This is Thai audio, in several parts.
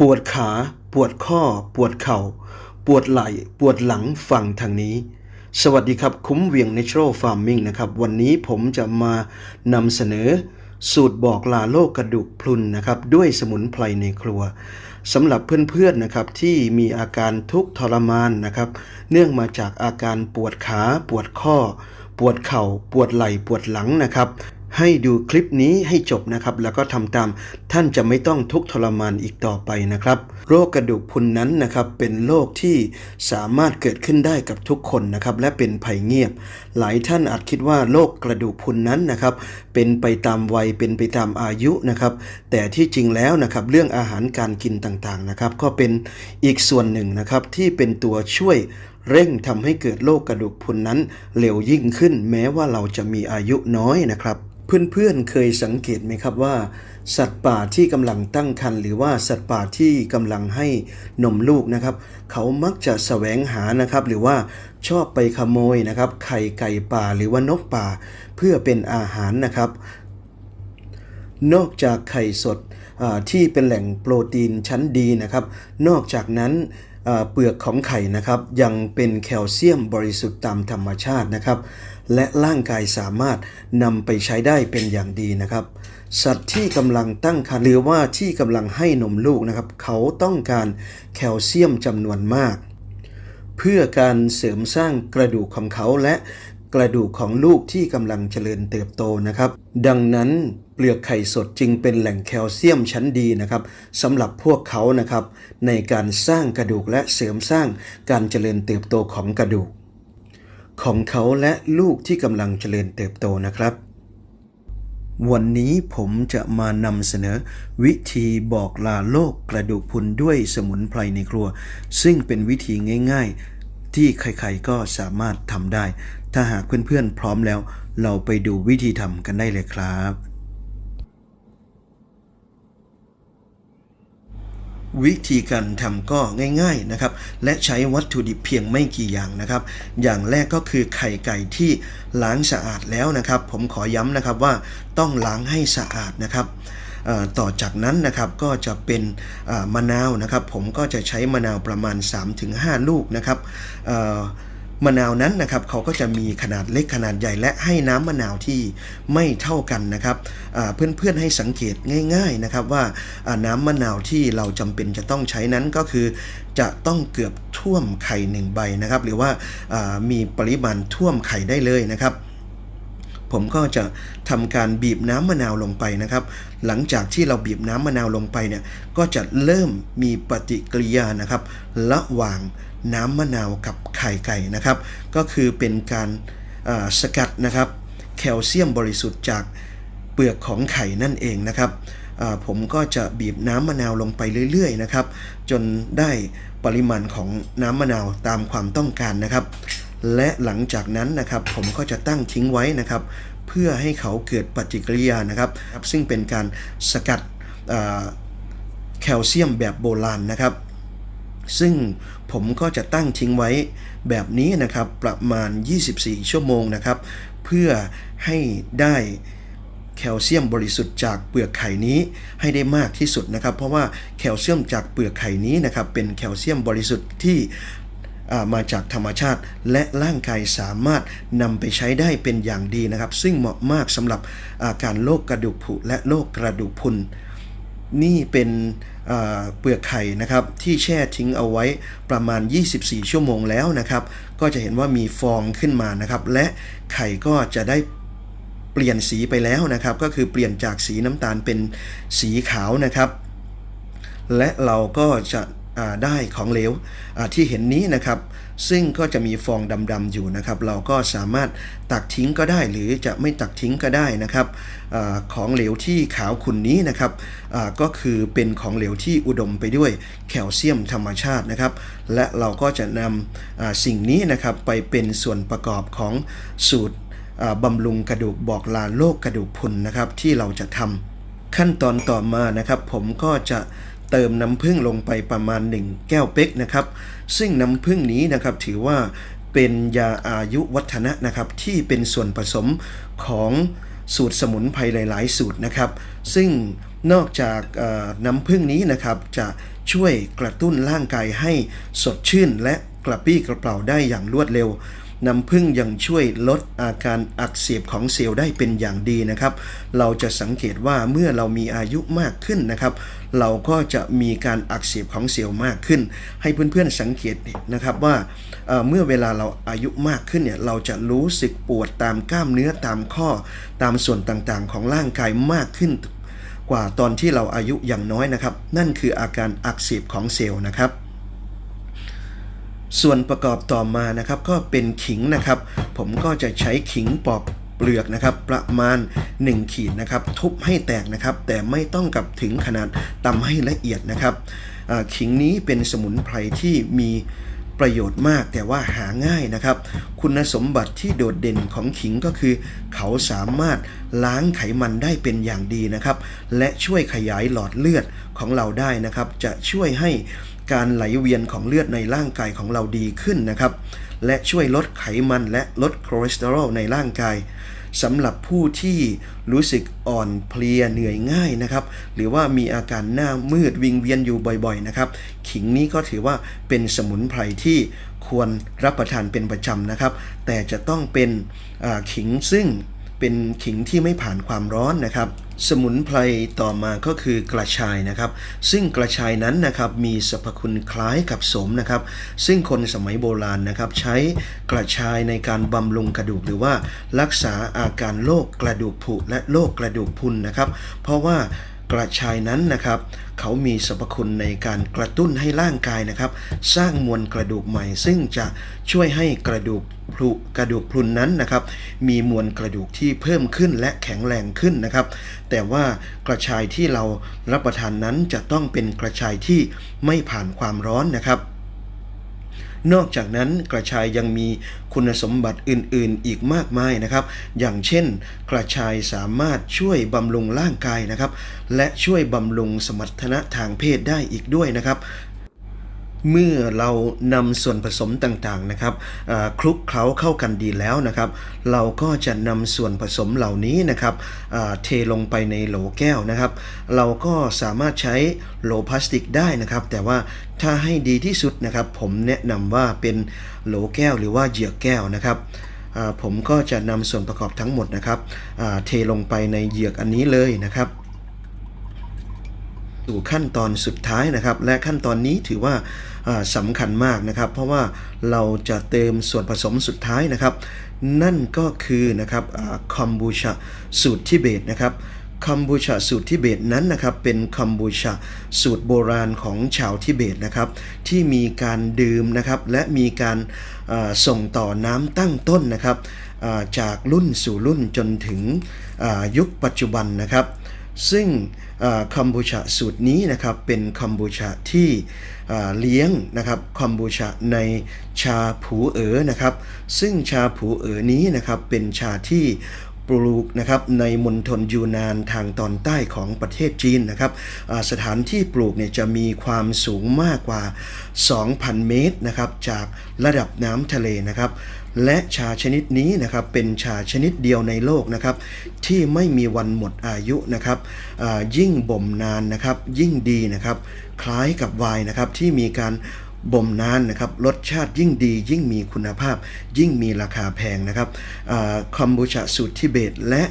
ปวดขา ปวดข้อ ปวดเข่า ปวดไหล่ ปวดหลังฝั่งทางนี้ สวัสดีครับ คุ้มเวียง Natural Farming นะครับ วันนี้ผมจะมานำเสนอสูตรบอกลาโรคกระดูกพรุนนะครับ ด้วยสมุนไพรในครัวสำหรับเพื่อนๆนะครับที่มีอาการทุกข์ทรมานนะครับ เนื่องมาจากอาการปวดขา ปวดข้อ ปวดเข่า ปวดไหล่ ปวดหลังนะครับ ให้ดูคลิปนี้ให้จบนะครับ แล้วก็ทำตามท่านจะไม่ต้องทุกข์ทรมานอีกต่อไปนะครับ โรคกระดูกพุนนั้นนะครับเป็นโรคที่สามารถเกิดขึ้นได้กับทุกคนนะครับและเป็นภัยเงียบ หลายท่านอาจคิดว่าโรคกระดูกพุนนั้นนะครับ เป็นไปตามวัยเป็นไปตามอายุนะครับ แต่ที่จริงแล้วนะครับเรื่องอาหารการกินต่างๆนะครับ ก็เป็นอีกส่วนหนึ่งนะครับที่เป็นตัวช่วยเร่งทำให้เกิดโรคกระดูกพรุนนั้นเร็วยิ่งขึ้นแม้ว่าเราจะมีอายุน้อยนะครับ เพื่อนๆเคยสังเกตไหมครับว่า สัตว์ป่าที่กำลังตั้งครรภ์หรือว่าสัตว์ป่าที่กำลังให้นมลูกนะครับ เขามักจะแสวงหานะครับ หรือว่าชอบไปขโมยนะครับ ไข่ไก่ป่าหรือว่านกป่า เพื่อเป็นอาหารนะครับ นอกจากไข่สดที่เป็นแหล่งโปรตีนชั้นดีนะครับ นอกจากนั้นเปลือกของไข่นะครับ ยังเป็นแคลเซียมบริสุทธิ์ตามธรรมชาตินะครับ และร่างกายสามารถนำไปใช้ได้เป็นอย่างดีนะครับ สัตว์ที่กำลังตั้งครรภ์หรือว่าที่กำลังให้นมลูกนะครับ เขาต้องการแคลเซียมจำนวนมาก เพื่อการเสริมสร้างกระดูกของเขาและกระดูกของลูกที่กำลังเจริญเติบโตนะครับ ดังนั้นเปลือกไข่สดจึงเป็นแหล่งแคลเซียมชั้นดีนะครับสำหรับพวกเขานะครับ ในการสร้างกระดูกและเสริมสร้างการเจริญเติบโตของกระดูก ของเขาและลูกที่กำลังเจริญเติบโตนะครับ วันนี้ผมจะมานำเสนอ วิธีบอกลาโรคกระดูกพุนด้วยสมุนไพรในครัว ซึ่งเป็นวิธีง่าย ๆ ที่ใครๆก็สามารถทำได้ ถ้าหากเพื่อนๆพร้อมแล้ว เราไปดูวิธีทำกันได้เลยครับ วิธีการทำก็ง่ายๆนะครับ และใช้วัตถุดิบเพียงไม่กี่อย่างนะครับ อย่างแรกก็คือไข่ไก่ที่ล้างสะอาดแล้วนะครับ ผมขอย้ำนะครับว่าต้องล้างให้สะอาดนะครับต่อจากนั้นนะครับก็จะเป็นมะนาวนะครับ ผมก็จะใช้มะนาวประมาณ 3-5 ลูกนะครับ มะนาวนั้นนะครับเขาก็จะมีขนาดเล็กขนาดใหญ่และให้น้ำมะนาวที่ไม่เท่ากันนะครับเพื่อนๆให้สังเกตง่าย ๆนะครับว่าน้ำมะนาวที่เราจำเป็นจะต้องใช้นั้นก็คือ จะต้องเกือบท่วมไข่หนึ่งใบนะครับ หรือว่ามีปริมาณท่วมไข่ได้เลยนะครับผมก็จะทำการบีบน้ำมะนาวลงไปนะครับ หลังจากที่เราบีบน้ำมะนาวลงไปเนี่ย ก็จะเริ่มมีปฏิกิริยานะครับ ระหว่าง น้ำมะนาวกับไข่ไก่นะครับ ก็คือเป็นการสกัดนะครับแคลเซียมบริสุทธิ์จากเปลือกของไข่นั่นเองนะครับผมก็จะบีบน้ำมะนาวลงไปเรื่อยๆนะครับ จนได้ปริมาณของน้ำมะนาวตามความต้องการนะครับ และหลังจากนั้นนะครับผมก็จะตั้งทิ้งไว้นะครับ เพื่อให้เขาเกิดปฏิกิริยานะครับ ซึ่งเป็นการสกัดแคลเซียมแบบโบราณนะครับ ซึ่งผมก็จะตั้งทิ้งไว้แบบนี้นะครับประมาณ 24 ชั่วโมงนะครับ เพื่อให้ได้แคลเซียมบริสุทธิ์จากเปลือกไข่นี้ให้ได้มากที่สุดนะครับ เพราะว่าแคลเซียมจากเปลือกไข่นี้นะครับเป็นแคลเซียมบริสุทธิ์ที่มาจากธรรมชาติและร่างกายสามารถนำไปใช้ได้เป็นอย่างดีนะครับ ซึ่งเหมาะมากสำหรับอาการโรคกระดูกผุและโรคกระดูกพุน นี่เป็นเปลือกไข่นะครับที่แช่ทิ้งเอาไว้ประมาณ 24 ชั่วโมงแล้วนะครับ ก็จะเห็นว่ามีฟองขึ้นมานะครับ และไข่ก็จะได้เปลี่ยนสีไปแล้วนะครับ ก็คือเปลี่ยนจากสีน้ำตาลเป็นสีขาวนะครับ และเราก็จะ ได้ของเหลวที่เห็นนี้นะครับ ซึ่งก็จะมีฟองดำๆอยู่นะครับ เราก็สามารถตักทิ้งก็ได้หรือจะไม่ตักทิ้งก็ได้นะครับอของเหลวที่ขาวขุ่นนี้นะครับก็คือเป็นของเหลวที่อุดมไปด้วยแคลเซียมธรรมชาตินะครับ และเราก็จะนำสิ่งนี้นะครับไปเป็นส่วนประกอบของสูตรบำรุงกระดูกบอกลาโรคกระดูกพรุนนะครับที่เราจะทำขั้นตอนต่อมานะครับ ผมก็จะ เติมน้ำผึ้งลงไปประมาณ 1 แก้วเป๊กนะครับ ซึ่งน้ำผึ้งนี้นะครับถือว่าเป็นยาอายุวัฒนะนะครับที่เป็นส่วนผสมของสูตรสมุนไพรหลาย ๆ สูตรนะครับ ซึ่งนอกจากน้ำผึ้งนี้นะครับจะช่วยกระตุ้นร่างกายให้สดชื่น และกระปรี้กระเปร่าได้อย่างรวดเร็วน้ำผึ้งยังช่วยลดอาการอักเสบของเซลล์ได้เป็นอย่างดีนะครับ เราจะสังเกตว่าเมื่อเรามีอายุมากขึ้นนะครับ เราก็จะมีการอักเสบของเซลล์มากขึ้น ให้เพื่อนๆสังเกตนะครับว่าเมื่อเวลาเราอายุมากขึ้นเนี่ยเราจะรู้สึกปวดตามกล้ามเนื้อตามข้อตามส่วนต่างๆ ของร่างกายมากขึ้น กว่าตอนที่เราอายุอย่างน้อยนะครับ นั่นคืออาการอักเสบของเซลล์นะครับส่วนประกอบต่อมานะครับก็เป็นขิงนะครับ ผมก็จะใช้ขิงปอก เปลือกนะครับประมาณ 1 ขีดนะครับทุบให้แตกนะครับแต่ไม่ต้องกับถึงขนาดตำให้ละเอียดนะครับขิงนี้เป็นสมุนไพรที่มีประโยชน์มากแต่ว่าหาง่ายนะครับ คุณสมบัติที่โดดเด่นของขิงก็คือ เขาสามารถล้างไขมันได้เป็นอย่างดีนะครับ และช่วยขยายหลอดเลือดของเราได้นะครับ จะช่วยให้การไหลเวียนของเลือดในร่างกายของเราดีขึ้นนะครับ และช่วยลดไขมันและลดคอเลสเตอรอลในร่างกายสำหรับผู้ที่รู้สึกอ่อนเพลียเหนื่อยง่ายนะครับ หรือว่ามีอาการหน้ามืดวิงเวียนอยู่บ่อยๆนะครับ ขิงนี้ก็ถือว่าเป็นสมุนไพรที่ควรรับประทานเป็นประจำนะครับ แต่จะต้องเป็นขิงซึ่ง เป็นขิงที่ไม่ผ่านความร้อนนะครับ สมุนไพรต่อมาก็คือกระชายนะครับ ซึ่งกระชายนั้นนะครับมีสรรพคุณคล้ายกับสมนะครับ ซึ่งคนสมัยโบราณนะครับ ใช้กระชายในการบำรุงกระดูกหรือว่ารักษาอาการโรคกระดูกผุและโรคกระดูกพุนนะครับ เพราะว่า กระชายนั้นนะครับ เขามีสรรพคุณในการกระตุ้นให้ร่างกายนะครับ สร้างมวลกระดูกใหม่ ซึ่งจะช่วยให้กระดูกพลุกระดูกพรุนนั้นนะครับ มีมวลกระดูกที่เพิ่มขึ้นและแข็งแรงขึ้นนะครับ แต่ว่ากระชายที่เรารับประทานนั้นจะต้องเป็นกระชายที่ไม่ผ่านความร้อนนะครับ นอกจากนั้นกระชายยังมีคุณสมบัติอื่นๆ อีกมากมายนะครับ อย่างเช่น กระชายสามารถช่วยบำรุงร่างกายนะครับ และช่วยบำรุงสมรรถนะทางเพศได้อีกด้วยนะครับ เมื่อเรานำส่วนผสมต่างๆนะครับคลุกเคล้าเข้ากันดีแล้วนะครับ เราก็จะนำส่วนผสมเหล่านี้นะครับเทลงไปในโหลแก้วนะครับ เราก็สามารถใช้โหลพลาสติกได้นะครับ แต่ว่าถ้าให้ดีที่สุดนะครับ ผมแนะนำว่าเป็นโหลแก้วหรือว่าเหยือกแก้วนะครับผมก็จะนำส่วนประกอบทั้งหมดนะครับเทลงไปในเหยือกอันนี้เลยนะครับ สู่ขั้นตอนสุดท้ายนะครับ และขั้นตอนนี้ถือว่าสำคัญมากนะครับ เพราะว่าเราจะเติมส่วนผสมสุดท้ายนะครับ นั่นก็คือนะครับคอมบูชาสูตรทิเบตนะครับคอมบูชาสูตรทิเบตนั้นนะครับเป็นคอมบูชาสูตรโบราณของชาวทิเบตนะครับ ที่มีการดื่มนะครับและมีการาส่งต่อน้ำตั้งต้นนะครับาจากรุ่นสู่รุ่นจนถึงยุคปัจจุบันนะครับ ซึ่งคัมบูชาสูตรนี้นะครับเป็นคัมบูชาที่เลี้ยงนะครับคัมบูชาในชาผูเอ๋อนะครับ ซึ่งชาผูเอ๋อนี้นะครับเป็นชาที่ ปลูกนะครับในมณฑลยูนานทางตอนใต้ของประเทศจีนนะครับสถานที่ปลูกเนี่ยจะมีความสูงมากกว่า 2,000 เมตรนะครับจากระดับน้ำทะเลนะครับและชาชนิดนี้นะครับเป็นชาชนิดเดียวในโลกนะครับที่ไม่มีวันหมดอายุนะครับยิ่งบ่มนานนะครับยิ่งดีนะครับคล้ายกับไวน์นะครับที่มีการ บ่มนานนะครับรสชาติยิ่งดียิ่งมีคุณภาพ ยิ่งมีราคาแพงนะครับคอมบูชาสูตรทิเบตและ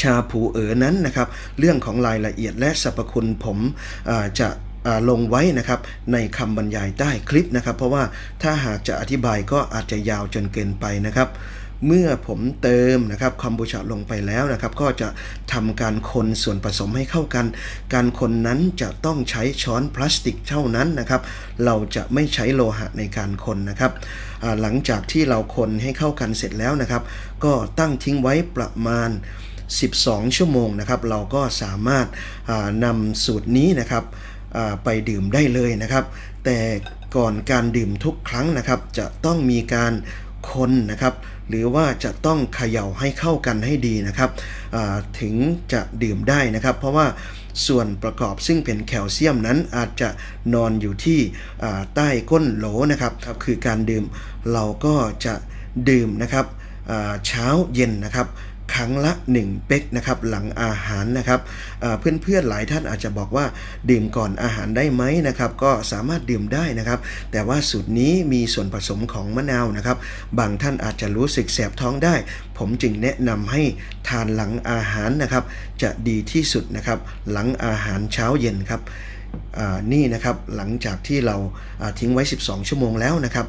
ชาผูเอ๋อนั้นนะครับเรื่องของรายละเอียดและสรรพคุณผมจะลงไว้นะครับในคำบรรยายใต้คลิปนะครับ เพราะว่าถ้าหากจะอธิบายก็อาจจะยาวจนเกินไปนะครับ เมื่อผมเติมนะครับคอมบูชาลงไปแล้วนะครับ ก็จะทำการคนส่วนผสมให้เข้ากัน การคนนั้นจะต้องใช้ช้อนพลาสติกเท่านั้นนะครับ เราจะไม่ใช้โลหะในการคนนะครับหลังจากที่เราคนให้เข้ากันเสร็จแล้วนะครับ ก็ตั้งทิ้งไว้ประมาณ 12 ชั่วโมงนะครับ เราก็สามารถานำสูตรนี้นะครับไปดื่มได้เลยนะครับ แต่ก่อนการดื่มทุกครั้งนะครับ จะต้องมีการ คนนะครับ หรือว่าจะต้องเขย่าให้เข้ากันให้ดีนะครับถึงจะดื่มได้นะครับ เพราะว่าส่วนประกอบซึ่งเป็นแคลเซียมนั้นอาจจะนอนอยู่ที่ใต้ก้นโหลนะครับคือการดื่มเราก็จะดื่มนะครับเช้าเย็นนะครับ ครั้งละ 1 เป๊กนะครับหลังอาหารนะครับเพื่อนๆหลายท่านอาจจะบอกว่าดื่มก่อนอาหารได้ไหมนะครับก็สามารถดื่มได้นะครับ แต่ว่าสูตรนี้มีส่วนผสมของมะนาวนะครับ บางท่านอาจจะรู้สึกแสบท้องได้ ผมจึงแนะนำให้ทานหลังอาหารนะครับ จะดีที่สุดนะครับหลังอาหารเช้าเย็นครับนี่นะครับหลังจากที่เราาทิ้งไว้ 12 ชั่วโมงแล้วนะครับ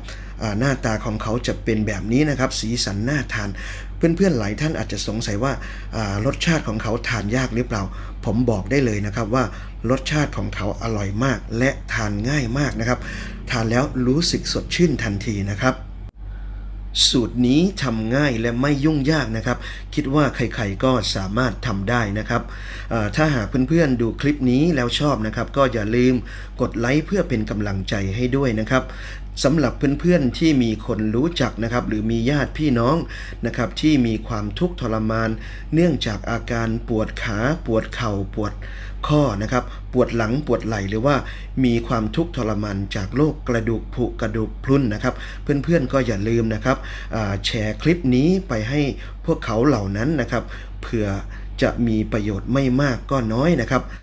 หน้าตาของเขาจะเป็นแบบนี้นะครับ สีสันน่าทาน เพื่อนๆหลายท่านอาจจะสงสัยว่ารสชาติของเขาทานยากหรือเปล่า ผมบอกได้เลยนะครับว่ารสชาติของเขาอร่อยมาก และทานง่ายมากนะครับ ทานแล้วรู้สึกสดชื่นทันทีนะครับสูตรนี้ทำง่ายและไม่ยุ่งยากนะครับ คิดว่าใครๆก็สามารถทำได้นะครับ ถ้าหากเพื่อนๆดูคลิปนี้แล้วชอบนะครับ ก็อย่าลืมกดไลค์เพื่อเป็นกำลังใจให้ด้วยนะครับ สำหรับเพื่อนๆที่มีคนรู้จักนะครับหรือมีญาติพี่น้องนะครับที่มีความทุกข์ทรมาน เนื่องจากอาการปวดขาปวดเข่าปวดข้อนะครับปวดหลังปวดไหล่หรือว่ามีความทุกข์ทรมานจากโรคกระดูกผุกระดูกพรุนนะครับ เพื่อนๆก็อย่าลืมนะครับแชร์คลิปนี้ไปให้พวกเขาเหล่านั้นนะครับเผื่อจะมีประโยชน์ไม่มากก็น้อยนะครับ